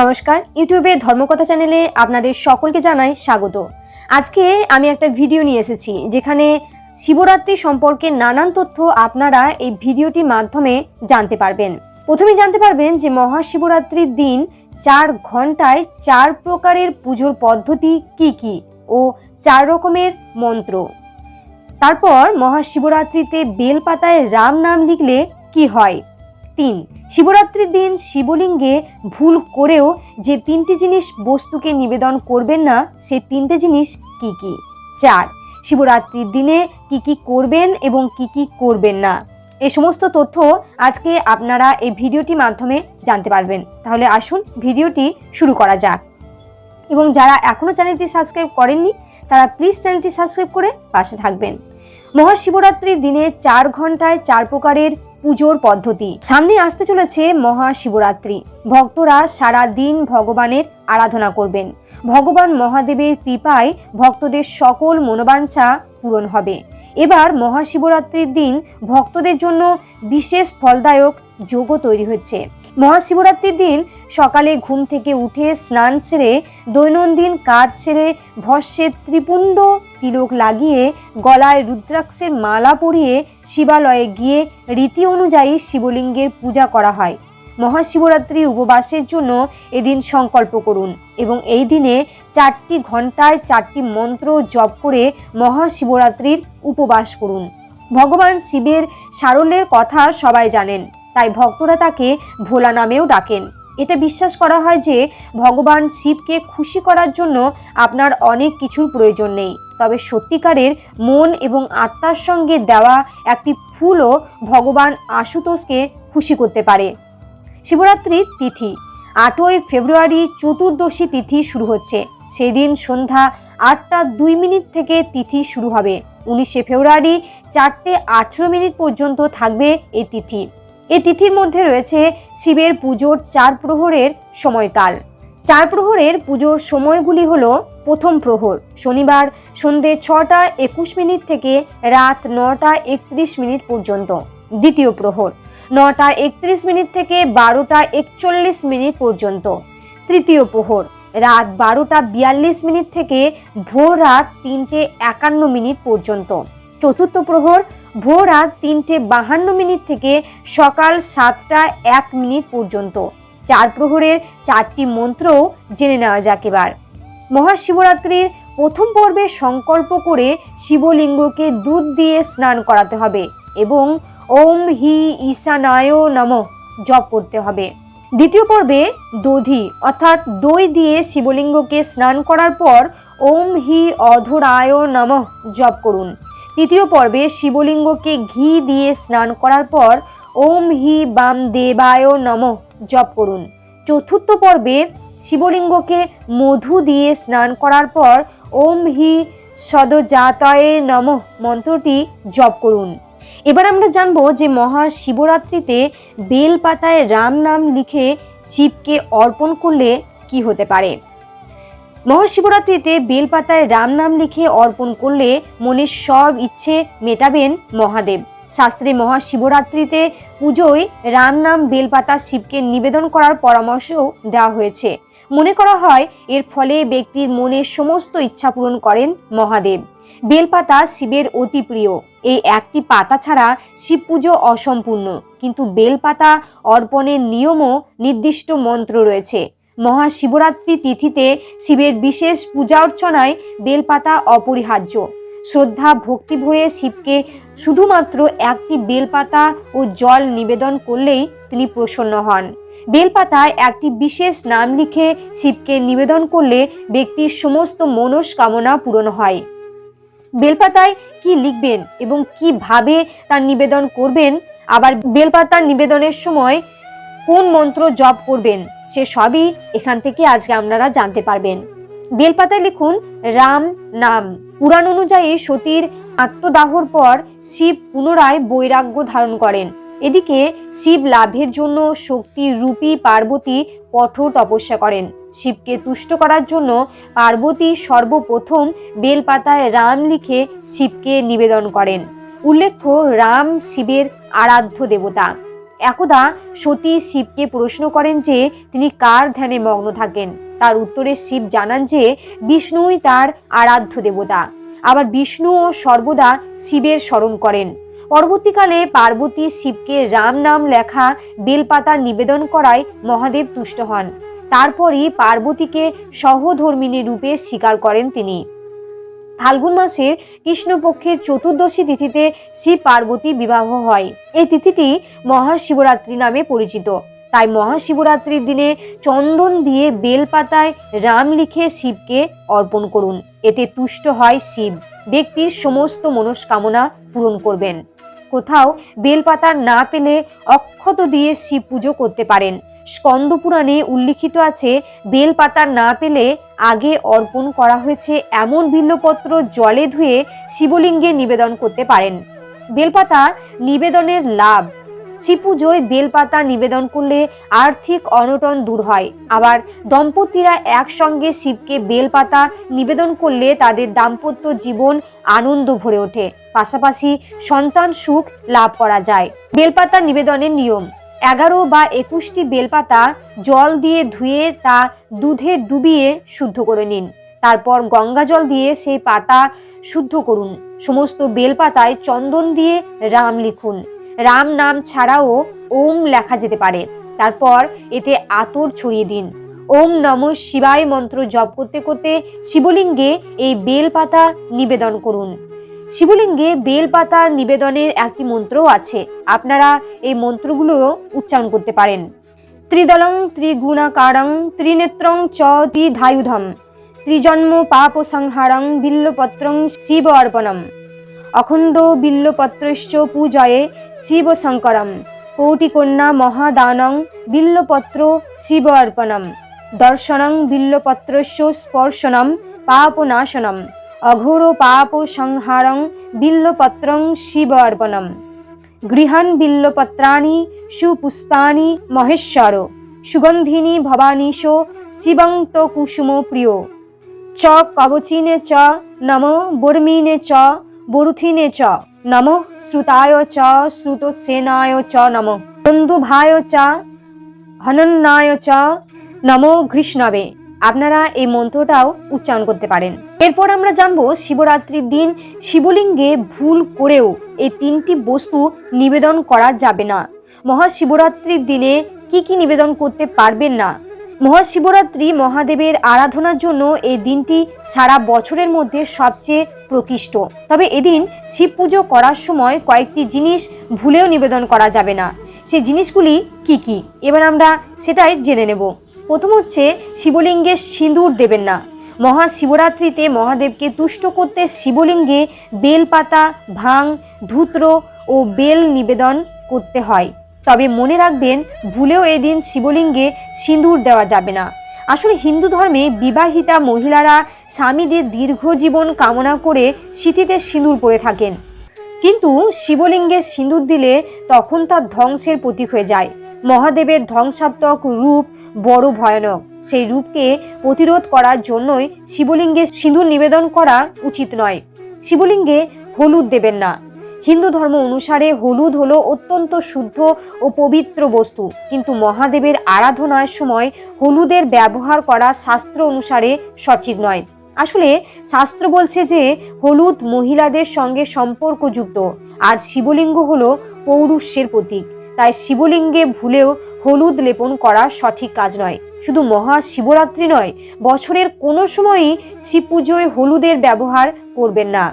নমস্কার, ইউটিউবে ধর্মকথা চ্যানেলে আপনাদের সকলকে জানাই স্বাগত। আজকে আমি একটা ভিডিও নিয়ে এসেছি, যেখানে শিবরাত্রি সম্পর্কে নানান তথ্য আপনারা এই ভিডিওটির মাধ্যমে জানতে পারবেন। প্রথমে জানতে পারবেন যে মহাশিবরাত্রির দিন চার ঘন্টায় চার প্রকারের পুজোর পদ্ধতি কি কি ও চার রকমের মন্ত্র। তারপর মহাশিবরাত্রিতে বেলপাতায় রাম নাম লিখলে কি হয়? তিন। শিবরাত্রির দিন শিবলিঙ্গে ভুল করেও যে তিনটি জিনিস বস্তুকে নিবেদন করবেন না, সে তিনটে জিনিস কি কি? চার। শিবরাত্রির দিনে কি কি করবেন এবং কি কি করবেন না? এই সমস্ত তথ্য আজকে আপনারা এই ভিডিওটির মাধ্যমে জানতে পারবেন। তাহলে আসুন ভিডিওটি শুরু করা যাক। এবং যারা এখনও চ্যানেলটি সাবস্ক্রাইব করেননি, তারা প্লিজ চ্যানেলটি সাবস্ক্রাইব করে পাশে থাকবেন। মহাশিবরাত্রির দিনে চার ঘন্টায় চার প্রকারের পুজোর পদ্ধতি। সামনে আসতে চলেছে মহাশিবরাত্রি। ভক্তরা সারা দিন ভগবানের আরাধনা করবেন। ভগবান মহাদেবের কৃপায় ভক্তদের সকল মনোবাঞ্ছা পূরণ হবে। এবার মহাশিবরাত্রির দিন ভক্তদের জন্য বিশেষ ফলদায়ক যোগও তৈরি হচ্ছে। মহাশিবরাত্রির দিন সকালে ঘুম থেকে উঠে স্নান সেরে, দৈনন্দিন কাজ সেরে ভস্যের ত্রিপুণ্ড তিলক লাগিয়ে, গলায় রুদ্রাক্ষের মালা পরিয়ে শিবালয়ে গিয়ে রীতি অনুযায়ী শিবলিঙ্গের পূজা করা হয়। মহাশিবরাত্রি উপবাসের জন্য এদিন সংকল্প করুন এবং এই দিনে চারটি ঘন্টায় চারটি মন্ত্র জপ করে মহাশিবরাত্রির উপবাস করুন। ভগবান শিবের সারল্যের কথা সবাই জানেন। তাই ভক্তরা তাকে ভোলা নামেও ডাকেন। এটা বিশ্বাস করা হয় যে ভগবান শিবকে খুশি করার জন্য আপনার অনেক কিছুর প্রয়োজন নেই। তবে সত্যিকারের মন এবং আত্মার সঙ্গে দেওয়া একটি ফুলও ভগবান আশুতোষকে খুশি করতে পারে। শিবরাত্রির তিথি, আটই ফেব্রুয়ারি চতুর্দশী তিথি শুরু হচ্ছে। সেদিন সন্ধ্যা আটটা দুই মিনিট থেকে তিথি শুরু হবে। উনিশে ফেব্রুয়ারি চারটে আঠেরো মিনিট পর্যন্ত থাকবে এই তিথি। এই তিথির মধ্যে রয়েছে শিবের পুজোর চার প্রহরের সময়কাল। চার প্রহরের পুজোর সময়গুলি হল প্রথম প্রহর, শনিবার সন্ধে ছটা একুশ মিনিট থেকে রাত নটা একত্রিশ মিনিট পর্যন্ত। দ্বিতীয় প্রহর, নটা একত্রিশ মিনিট থেকে বারোটা একচল্লিশ মিনিট পর্যন্ত। তৃতীয় প্রহর, রাত বারোটা বিয়াল্লিশ মিনিট থেকে ভোর রাত তিনটে একান্ন মিনিট পর্যন্ত। চতুর্থ প্রহর ভোর রাত তিনটে বাহান্ন মিনিট থেকে সকাল সাতটা এক মিনিট পর্যন্ত। চার প্রহরের চারটি মন্ত্রও জেনে নেওয়া যাক এবার। মহাশিবরাত্রির প্রথম পর্বে সংকল্প করে শিবলিঙ্গকে দুধ দিয়ে স্নান করাতে হবে এবং ওম হি ঈশানায় নম জপ করতে হবে। দ্বিতীয় পর্বে দধি অর্থাৎ দই দিয়ে শিবলিঙ্গকে স্নান করার পর ওম হি অধরায় নম জপ করুন। তৃতীয় পর্বে শিবলিঙ্গকে ঘি দিয়ে স্নান করার পর ওম হি বাম দেবায় নম জপ করুন। চতুর্থ পর্বে শিবলিঙ্গকে মধু দিয়ে স্নান করার পর ওম হি সদজাতয়ে নম মন্ত্রটি জপ করুন। এবার আমরা জানব যে মহাশিবরাত্রিতে বেল পাতায় রাম নাম লিখে শিবকে অর্পণ করলে কি হতে পারে। মহাশিবরাত্রিতে বেলপাতায় রাম নাম লিখে অর্পণ করলে মনের সব ইচ্ছে মেটাবেন মহাদেব। শাস্ত্রে মহাশিবরাত্রিতে পুজোয় রাম নাম বেলপাতা শিবকে নিবেদন করার পরামর্শও দেওয়া হয়েছে। মনে করা হয়, এর ফলে ব্যক্তির মনের সমস্ত ইচ্ছা পূরণ করেন মহাদেব। বেলপাতা শিবের অতি প্রিয়। এই একটি পাতা ছাড়া শিব পুজো অসম্পূর্ণ। কিন্তু বেলপাতা অর্পণের নিয়মও নির্দিষ্ট মন্ত্র রয়েছে। মহাশিবরাত্রি তিথিতে শিবের বিশেষ পূজা অর্চনায় বেলপাতা অপরিহার্য। শ্রদ্ধা, ভক্তি ভরে শিবকে শুধুমাত্র একটি বেলপাতা ও জল নিবেদন করলেই তিনি প্রসন্ন হন। বেলপাতায় একটি বিশেষ নাম লিখে শিবকে নিবেদন করলে ব্যক্তির সমস্ত মনস্কামনা পূরণ হয়। বেলপাতায় কি লিখবেন এবং কীভাবে তার নিবেদন করবেন? আবার বেলপাতার নিবেদনের সময় কোন মন্ত্র জপ করবেন? সে সবই এখান থেকে আজকে আপনারা জানতে পারবেন। বেলপাতায় লিখুন, রাম নাম। পুরাণ অনুযায়ী সতীর আত্মদাহর পর শিব পুনরায় বৈরাগ্য ধারণ করেন। এদিকে শিব লাভের জন্য শক্তি রূপী পার্বতী কঠোর তপস্যা করেন। শিবকে তুষ্ট করার জন্য পার্বতী সর্বপ্রথম বেলপাতায় রাম লিখে শিবকে নিবেদন করেন। উল্লেখ্য, রাম শিবের আরাধ্য দেবতা। একদা সতী শিবকে প্রশ্ন করেন যে তিনি কার ধ্যানে মগ্ন থাকেন। তার উত্তরে শিব জানান যে বিষ্ণুই তার আরাধ্য দেবতা। আবার বিষ্ণুও সর্বদা শিবের স্মরণ করেন। পরবর্তীকালে পার্বতী শিবকে রাম নাম লেখা বেলপাতা নিবেদন করায় মহাদেব তুষ্ট হন। তারপরই পার্বতীকে সহধর্মিনী রূপে স্বীকার করেন তিনি। ফাল্গুন মাসের কৃষ্ণপক্ষের চতুর্দশী তিথিতে শিব পার্বতী বিবাহ হয়। এই তিথিটি মহাশিবরাত্রি নামে পরিচিত। তাই মহাশিবরাত্রির দিনে চন্দন দিয়ে বেলপাতায় রাম লিখে শিবকে অর্পণ করুন। এতে তুষ্ট হয় শিব। ব্যক্তির সমস্ত মনস্কামনা পূরণ করবেন। কোথাও বেলপাতা না পেলে অক্ষত দিয়ে শিব পুজো করতে পারেন। স্কন্দ পুরাণে উল্লিখিত আছে, বেলপাতা না পেলে আগে অর্পণ করা হয়েছে এমন বিল্লপত্র জলে ধুয়ে শিবলিঙ্গে নিবেদন করতে পারেন। বেলপাতা নিবেদনের লাভ। শিব পুজোয় বেলপাতা নিবেদন করলে আর্থিক অনটন দূর হয়। আবার দম্পতিরা একসঙ্গে শিবকে বেলপাতা নিবেদন করলে তাদের দাম্পত্য জীবন আনন্দ ভরে ওঠে। পাশাপাশি সন্তান সুখ লাভ করা যায়। বেলপাতা নিবেদনের নিয়ম। এগারো বা একুশটি বেলপাতা জল দিয়ে ধুয়ে তা দুধে ডুবিয়ে শুদ্ধ করে নিন। তারপর গঙ্গা জল দিয়ে সেই পাতা শুদ্ধ করুন। সমস্ত বেলপাতায় চন্দন দিয়ে রাম লিখুন। রাম নাম ছাড়াও ওম লেখা যেতে পারে। তারপর এতে আতর ছড়িয়ে দিন। ওম নম শিবায় মন্ত্র জপ করতে করতে শিবলিঙ্গে এই বেলপাতা নিবেদন করুন। শিবলিঙ্গে বেলপাতা নিবেদনের একটি মন্ত্রও আছে। আপনারা এই মন্ত্রগুলো উচ্চারণ করতে পারেন। ত্রিদলং, ত্রিগুণাকারং, ত্রিনেত্রং চ ত্রিধায়ুধম ত্রিজন্ম পাপ সংহারং বিল্লপত্রং শিব অর্পণম অখণ্ড বিল্লপত্রশ্চ পূজয়ে শিব শঙ্করম কৌটিকন্যা মহাদানং বিল্লপত্র শিব অর্পণম দর্শনং বিল্লপত্রস্য স্পর্শনম পাপনাশনম অঘোর পাপ সংহারং বিল্লপত্রং শিব অর্পণম গৃহান বিল্লপত্রাণি, সুপুষ্পাণি, মহেশ্বর, সুগন্ধিনী ভবানীশ শিবন্ত কুসুম প্রিয়। চ কবচিনে চ, নম বর্মিনে চ, বরুথিনে চ, নম শ্রুতায় চ, শ্রুতসেনায় চ, নম বন্ধুভায় চ, হনন্যায় চ, নম কৃষ্ণবে। আপনারা এই মন্ত্রটাও উচ্চারণ করতে পারেন। এরপর আমরা জানব শিবরাত্রির দিন শিবলিঙ্গে ভুল করেও এই তিনটি বস্তু নিবেদন করা যাবে না। মহাশিবরাত্রির দিনে কি কি নিবেদন করতে পারবেন না? মহাশিবরাত্রি মহাদেবের আরাধনার জন্য এই দিনটি সারা বছরের মধ্যে সবচেয়ে প্রকৃষ্ট। তবে এদিন শিব পুজো করার সময় কয়েকটি জিনিস ভুলেও নিবেদন করা যাবে না। সেই জিনিসগুলি কি কি? এবার আমরা সেটাই জেনে নেব। প্রথম হচ্ছে শিবলিঙ্গে সিঁদুর দেবেন না। মহাশিবরাত্রিতে মহাদেবকে তুষ্ট করতে শিবলিঙ্গে বেলপাতা, ভাং, ধূত্র ও বেল নিবেদন করতে হয়। তবে মনে রাখবেন, ভুলেও এদিন শিবলিঙ্গে সিঁদুর দেওয়া যাবে না। আসলে হিন্দু ধর্মে বিবাহিতা মহিলারা স্বামীদের দীর্ঘ জীবন কামনা করে স্মৃতিতে সিঁদুর পরে থাকেন। কিন্তু শিবলিঙ্গে সিঁদুর দিলে তখন তা ধ্বংসের প্রতীক হয়ে যায়। মহাদেবের ধ্বংসাত্মক রূপ বড় ভয়ানক। সেই রূপকে প্রতিরোধ করার জন্যই শিবলিঙ্গে সিঁদুর নিবেদন করা উচিত নয়। শিবলিঙ্গে হলুদ দেবেন না। হিন্দু ধর্ম অনুসারে হলুদ হলো অত্যন্ত শুদ্ধ ও পবিত্র বস্তু। কিন্তু মহাদেবের আরাধনার সময় হলুদের ব্যবহার করা শাস্ত্র অনুসারে সঠিক নয়। আসলে শাস্ত্র বলছে যে হলুদ মহিলাদের সঙ্গে সম্পর্কযুক্ত। আর শিবলিঙ্গ হলো পৌরুষ্যের প্রতীক। তাই শিবলিঙ্গে ভুলেও হলুদ লেপন করা সঠিক কাজ নয়। শুধু মহা শিবরাত্রি নয়, বছরের কোনো সময়ই শিব পুজোয় হলুদের ব্যবহার করবেন না।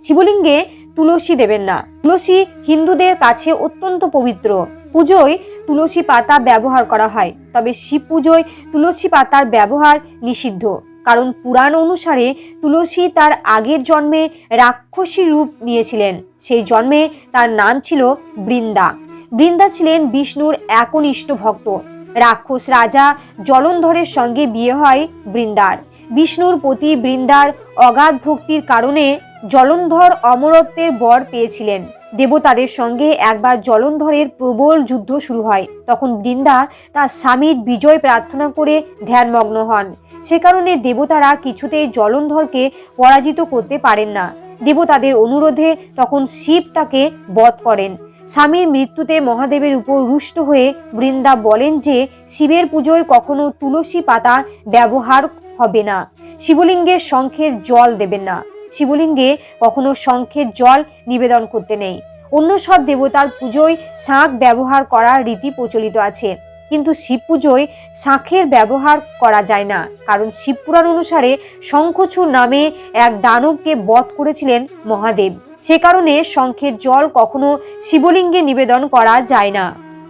শিবলিঙ্গে তুলসী দেবেন না। তুলসী হিন্দুদের কাছে অত্যন্ত পবিত্র। পুজোয় তুলসী পাতা ব্যবহার করা হয়, তবে শিব পুজোয় তুলসী পাতার ব্যবহার নিষিদ্ধ। কারণ পুরাণ অনুসারে তুলসী তার আগের জন্মে রাক্ষসী রূপ নিয়েছিলেন। সেই জন্মে তার নাম ছিল বৃন্দা। বৃন্দা ছিলেন বিষ্ণুর একনিষ্ঠ ভক্ত। রাক্ষস রাজা জলন্ধরের সঙ্গে বিয়ে হয় বৃন্দার। বিষ্ণুর প্রতি বৃন্দার অগাধ ভক্তির কারণে জলন্ধর অমরত্বের বর পেয়েছিলেন। দেবতাদের সঙ্গে একবার জলন্ধরের প্রবল যুদ্ধ শুরু হয়। তখন বৃন্দা তার স্বামীর বিজয় প্রার্থনা করে ধ্যানমগ্ন হন। সে কারণে দেবতারা কিছুতেই জলন্ধরকে পরাজিত করতে পারেন না। দেবতাদের অনুরোধে তখন শিব তাকে বধ করেন। স্বামীর মৃত্যুতে মহাদেবের উপর রুষ্ট হয়ে বৃন্দা বলেন যে, শিবের পুজোয় কখনো তুলসী পাতা ব্যবহার হবে না। শিবলিঙ্গের শঙ্খের জল দেবেন না। শিবলিঙ্গে কখনো শঙ্খের জল নিবেদন করতে নেই। অন্য সব দেবতার পুজোয় শাঁখ ব্যবহার করার রীতি প্রচলিত আছে। কিন্তু শিব পুজোয় শাঁখের ব্যবহার করা যায় না। কারণ শিবপুরাণ অনুসারে শঙ্খচূড় নামে এক দানবকে বধ করেছিলেন মহাদেব। সে কারণে শঙ্খের জল কখনো শিবলিঙ্গে নিবেদন করা যায় না।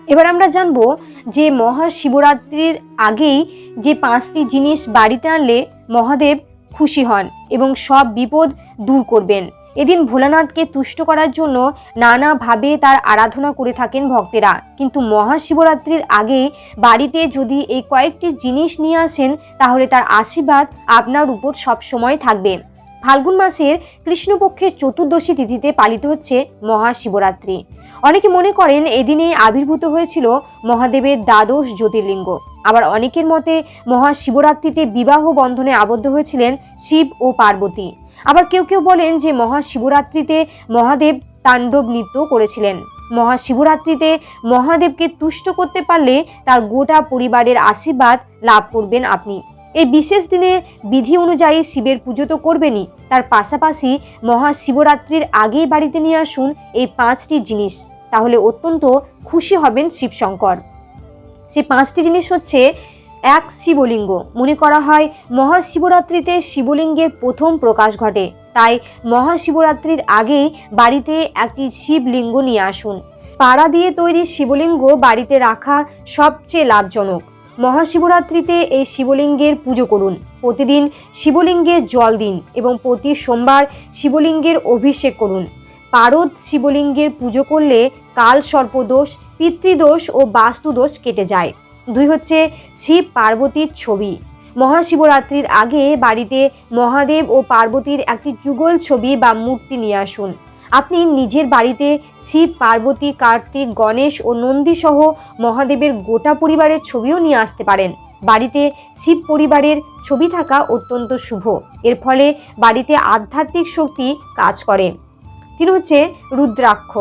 এবার আমরা জানব যে মহাশিবরাত্রির আগেই যে পাঁচটি জিনিস বাড়িতে আনলে মহাদেব খুশি হন এবং সব বিপদ দূর করবেন। এদিন ভোলানাথকে তুষ্ট করার জন্য নানাভাবে তার আরাধনা করে থাকেন ভক্তেরা। কিন্তু মহাশিবরাত্রির আগে বাড়িতে যদি এই কয়েকটি জিনিস নিয়ে আসেন, তাহলে তার আশীর্বাদ আপনার উপর সবসময় থাকবে। ফাল্গুন মাসের কৃষ্ণপক্ষের চতুর্দশী তিথিতে পালিত হচ্ছে মহাশিবরাত্রি। অনেকে মনে করেন এদিনেই আবির্ভূত হয়েছিল মহাদেবের দ্বাদশ জ্যোতির্লিঙ্গ। আবার অনেকের মতে মহাশিবরাত্রিতে বিবাহ বন্ধনে আবদ্ধ হয়েছিলেন শিব ও পার্বতী। আবার কেউ কেউ বলেন যে মহাশিবরাত্রিতে মহাদেব তাণ্ডব নৃত্য করেছিলেন। মহাশিবরাত্রিতে মহাদেবকে তুষ্ট করতে পারলে তার গোটা পরিবারের আশীর্বাদ লাভ করবেন আপনি। এই বিশেষ দিনে বিধি অনুযায়ী শিবের পুজো তো করবেনই। তার পাশাপাশি মহাশিবরাত্রির আগেই বাড়িতে নিয়ে আসুন এই পাঁচটি জিনিস। তাহলে অত্যন্ত খুশি হবেন শিবশঙ্কর। সে পাঁচটি জিনিস হচ্ছে এক, শিবলিঙ্গ। মনে করা হয় মহাশিবরাত্রিতে শিবলিঙ্গের প্রথম প্রকাশ ঘটে। তাই মহাশিবরাত্রির আগেই বাড়িতে একটি শিবলিঙ্গ নিয়ে আসুন। পাড়া দিয়ে তৈরি শিবলিঙ্গ বাড়িতে রাখা সবচেয়ে লাভজনক। মহাশিবরাত্রিতে এই শিবলিঙ্গের পুজো করুন। প্রতিদিন শিবলিঙ্গে জল দিন এবং প্রতি সোমবার শিবলিঙ্গের অভিষেক করুন। পারদ শিবলিঙ্গের পুজো করলে কাল সর্পদোষ, পিতৃদোষ ও বাস্তুদোষ কেটে যায়। দুই হচ্ছে শিব পার্বতীর ছবি। মহাশিবরাত্রির আগে বাড়িতে মহাদেব ও পার্বতীর একটি যুগল ছবি বা মূর্তি নিয়ে আসুন। আপনি নিজের বাড়িতে শিব, পার্বতী, কার্তিক, গণেশ ও নন্দী সহ মহাদেবের গোটা পরিবারের ছবিও নিয়ে আসতে পারেন। বাড়িতে শিব পরিবারের ছবি থাকা অত্যন্ত শুভ। এর ফলে বাড়িতে আধ্যাত্মিক শক্তি কাজ করে। তিনি হচ্ছে রুদ্রাক্ষ।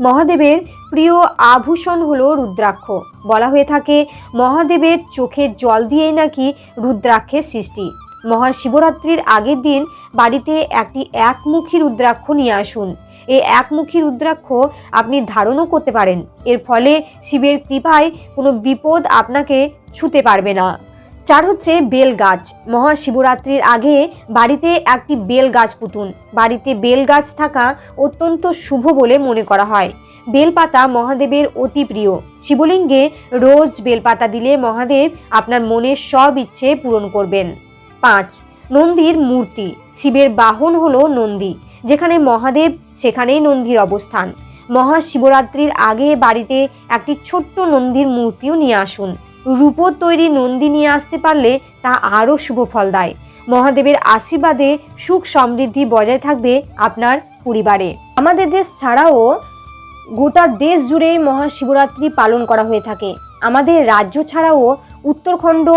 মহাদেবের প্রিয় আভূষণ হলো রুদ্রাক্ষ। বলা হয়ে থাকে, মহাদেবের চোখের জল দিয়েই নাকি রুদ্রাক্ষের সৃষ্টি। মহাশিবরাত্রির আগের দিন বাড়িতে একটি একমুখী রুদ্রাক্ষ নিয়ে আসুন। এই একমুখী রুদ্রাক্ষ আপনি ধারণও করতে পারেন। এর ফলে শিবের কৃপায় কোনো বিপদ আপনাকে ছুতে পারবে না। চার হচ্ছে বেল গাছ। মহাশিবরাত্রির আগে বাড়িতে একটি বেল গাছ পুতুন। বাড়িতে বেল গাছ থাকা অত্যন্ত শুভ বলে মনে করা হয়। বেলপাতা মহাদেবের অতি প্রিয়। শিবলিঙ্গে রোজ বেলপাতা দিলে মহাদেব আপনার মনের সব ইচ্ছে পূরণ করবেন। পাঁচ, নন্দীর মূর্তি। শিবের বাহন হল নন্দী। যেখানে মহাদেব, সেখানেই নন্দীর অবস্থান। মহাশিবরাত্রির আগে বাড়িতে একটি ছোট্ট নন্দীর মূর্তিও নিয়ে আসুন। রূপোর তৈরি নন্দী নিয়ে আসতে পারলে তা আরও শুভ ফল দেয়। মহাদেবের আশীর্বাদে সুখ সমৃদ্ধি বজায় থাকবে আপনার পরিবারে। আমাদের দেশ ছাড়াও গোটা দেশ জুড়ে মহাশিবরাত্রি পালন করা হয়ে থাকে। আমাদের রাজ্য ছাড়াও উত্তরখণ্ড,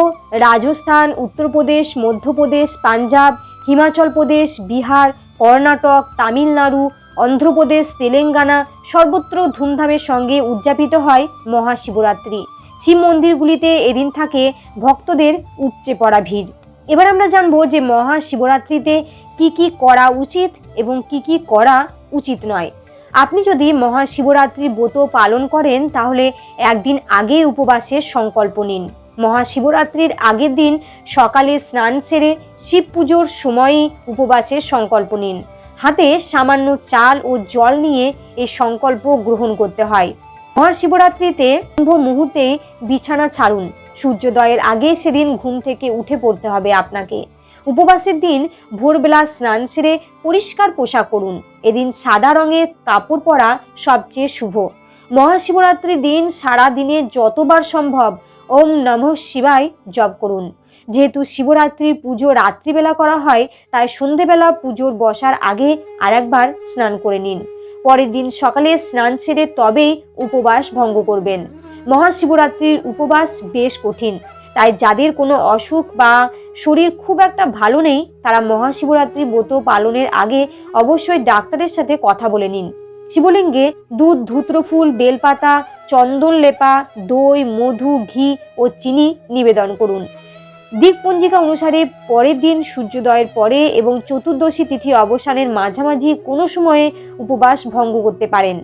রাজস্থান, উত্তরপ্রদেশ, মধ্যপ্রদেশ, পাঞ্জাব, হিমাচল প্রদেশ, বিহার, কর্ণাটক, তামিলনাড়ু, অন্ধ্রপ্রদেশ, তেলেঙ্গানা সর্বত্র ধুমধামের সঙ্গে উদযাপিত হয় মহাশিবরাত্রি। শিব মন্দিরগুলিতে এদিন থাকে ভক্তদের উপচে পড়া ভিড়। এবার আমরা জানব যে মহাশিবরাত্রিতে কি কি করা উচিত এবং কি কি করা উচিত নয়। আপনি যদি মহাশিবরাত্রি ব্রত পালন করেন, তাহলে একদিন আগে উপবাসের সংকল্প নিন। মহাশিবরাত্রির আগের দিন সকালে স্নান সেরে শিব পুজোর সময়ই উপবাসের সংকল্প নিন। হাতে সামান্য চাল ও জল নিয়ে এই সংকল্প গ্রহণ করতে হয়। মহাশিবরাত্রিতে কুম্ভ মুহূর্তে বিছানা ছাড়ুন। সূর্যোদয়ের আগে সেদিন ঘুম থেকে উঠে পড়তে হবে আপনাকে। উপবাসের দিন ভোরবেলা স্নান সেরে পরিষ্কার পোশাক করুন। এদিন সাদা রঙের কাপড় পরা সবচেয়ে শুভ। মহাশিবরাত্রির দিন সারা দিনে যতবার সম্ভব ওম নমঃ শিবায় জপ করুন। যেহেতু শিবরাত্রির পুজো রাত্রিবেলা করা হয়, তাই সন্ধেবেলা পুজোর বসার আগে আরেকবার স্নান করে নিন। পরের দিন সকালে স্নান সেরে তবেই উপবাস ভঙ্গ করবেন। মহাশিবরাত্রির উপবাস বেশ কঠিন, তাই যাদের কোনো অসুখ বা শরীর খুব একটা ভালো নেই, তারা মহাশিবরাত্রি ব্রত পালনের আগে অবশ্যই ডাক্তারের সাথে কথা বলে নিন। শিবলিঙ্গে দুধ ধূত্র ফুল বেলপাতা চন্দন লেপা, দই, মধু, ঘি ও চিনি নিবেদন করুন। দিকপঞ্জিকা অনুসারে পরের দিন সূর্যোদয়ের পরে এবং চতুর্দশী তিথি অবসানের মাঝামাঝি কোনো সময়ে উপবাস ভঙ্গ করতে পারেন।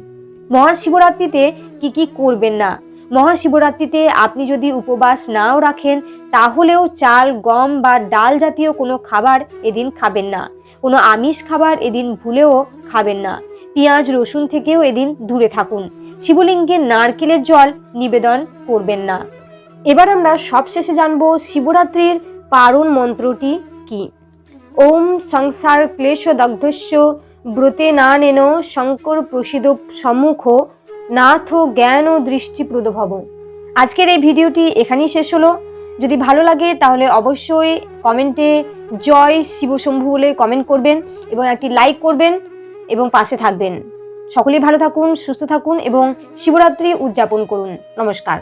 মহাশিবরাত্রিতে কি কি করবেন না? মহাশিবরাত্রিতে আপনি যদি উপবাস নাও রাখেন, তাহলেও চাল, গম বা ডাল জাতীয় কোনো খাবার এদিন খাবেন না। কোনো আমিষ খাবার এদিন ভুলেও খাবেন না। পেঁয়াজ, রসুন থেকেও এদিন দূরে থাকুন। শিবলিঙ্গে নারকেলের জল নিবেদন করবেন না। এবার আমরা সবশেষে জানব শিবরাত্রির পারণ মন্ত্রটি কি। ওম সংসার ক্লেশ দগ্ধস্য ব্রতে না নেন শঙ্কর প্রসিদ সম্মুখ নাথ জ্ঞান ও দৃষ্টি প্রদভব আজকের এই ভিডিওটি এখানেই শেষ হলো। যদি ভালো লাগে তাহলে অবশ্যই কমেন্টে জয় শিবশম্ভু বলে কমেন্ট করবেন এবং একটি লাইক করবেন এবং পাশে থাকবেন। সকলেই ভালো থাকুন সুস্থ থাকুন এবং শিবরাত্রি উদযাপন করুন। নমস্কার।